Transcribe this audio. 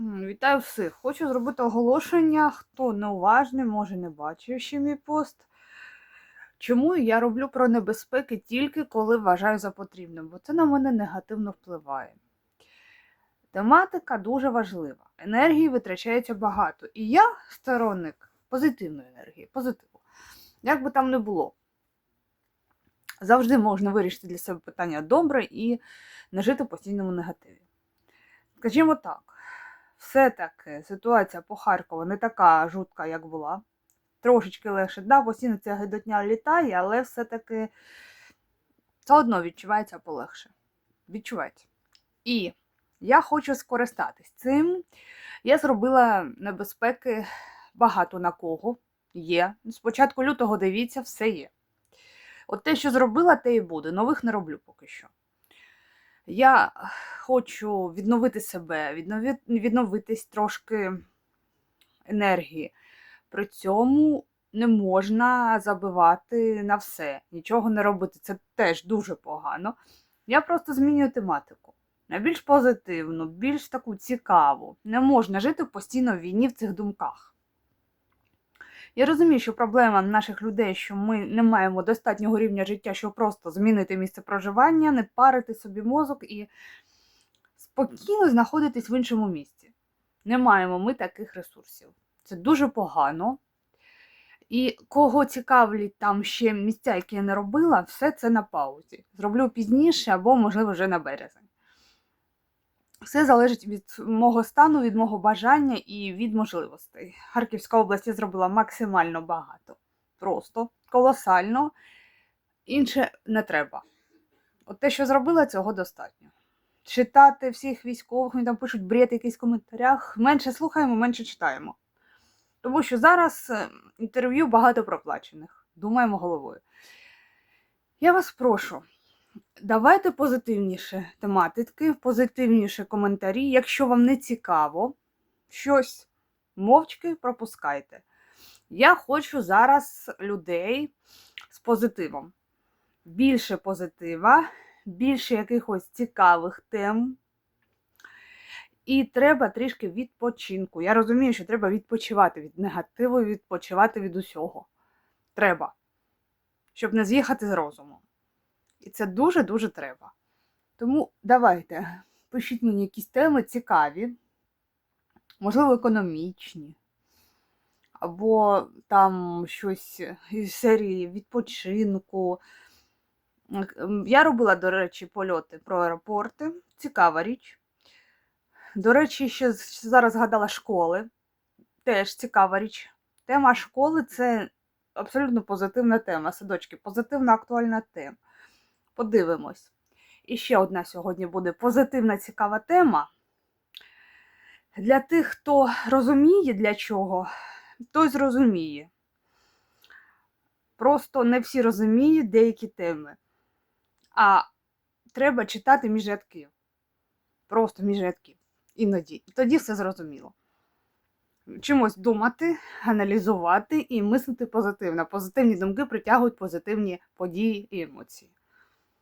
Вітаю всіх. Хочу зробити оголошення. Хто неуважний, може не бачив ще мій пост. Чому я роблю про небезпеки тільки коли вважаю за потрібним, бо це на мене негативно впливає. Тематика дуже важлива. Енергії витрачається багато. І я сторонник позитивної енергії, позитиву. Як би там не було. Завжди можна вирішити для себе питання добре і не жити в постійному негативі. Скажімо так, все-таки ситуація по Харкову не така жутка, як була. Трошечки легше. Да, постійно ця гидотня літає, але все-таки все одно відчувається полегше. Відчувається. І я хочу скористатись цим. Я зробила небезпеки багато на кого є. З початку лютого дивіться, все є. От те, що зробила, те і буде. Нових не роблю поки що. Я хочу відновити себе, відновити, відновитись трошки енергії. При цьому не можна забивати на все, нічого не робити. Це теж дуже погано. Я просто змінюю тематику. На більш позитивну, більш таку цікаву. Не можна жити постійно в війні в цих думках. Я розумію, що проблема наших людей, що ми не маємо достатнього рівня життя, щоб просто змінити місце проживання, не парити собі мозок і спокійно знаходитись в іншому місці. Не маємо ми таких ресурсів. Це дуже погано. І кого цікавлять там ще місця, які я не робила, все це на паузі. Зроблю пізніше або, можливо, вже на березень. Все залежить від мого стану, від мого бажання і від можливостей. Харківська область зробила максимально багато. Просто колосально. Інше не треба. От те, що зробила, цього достатньо. Читати всіх військових, вони там пишуть бред якийсь в коментарях. Менше слухаємо, менше читаємо. Тому що зараз е, інтерв'ю багато проплачених. Думаємо головою. Я вас прошу. Давайте позитивніше тематики, позитивніше коментарі. Якщо вам не цікаво щось, мовчки пропускайте. Я хочу зараз людей з позитивом. Більше позитива, більше якихось цікавих тем. І треба трішки відпочинку. Я розумію, що треба відпочивати від негативу, відпочивати від усього. Треба, щоб не з'їхати з розуму. І це дуже-дуже треба. Тому давайте, пишіть мені якісь теми цікаві, можливо, економічні, або там щось із серії відпочинку. Я робила, до речі, польоти про аеропорти. Цікава річ. До речі, ще зараз згадала школи. Теж цікава річ. Тема школи це абсолютно позитивна тема. Садочки, позитивна актуальна тема. Подивимось. І ще одна сьогодні буде позитивна цікава тема. Для тих, хто розуміє для чого, той зрозуміє. Просто не всі розуміють деякі теми. А треба читати між рядків. Просто між рядків. Іноді. Тоді все зрозуміло. Чимось думати, аналізувати і мислити позитивно. Позитивні думки притягують позитивні події і емоції.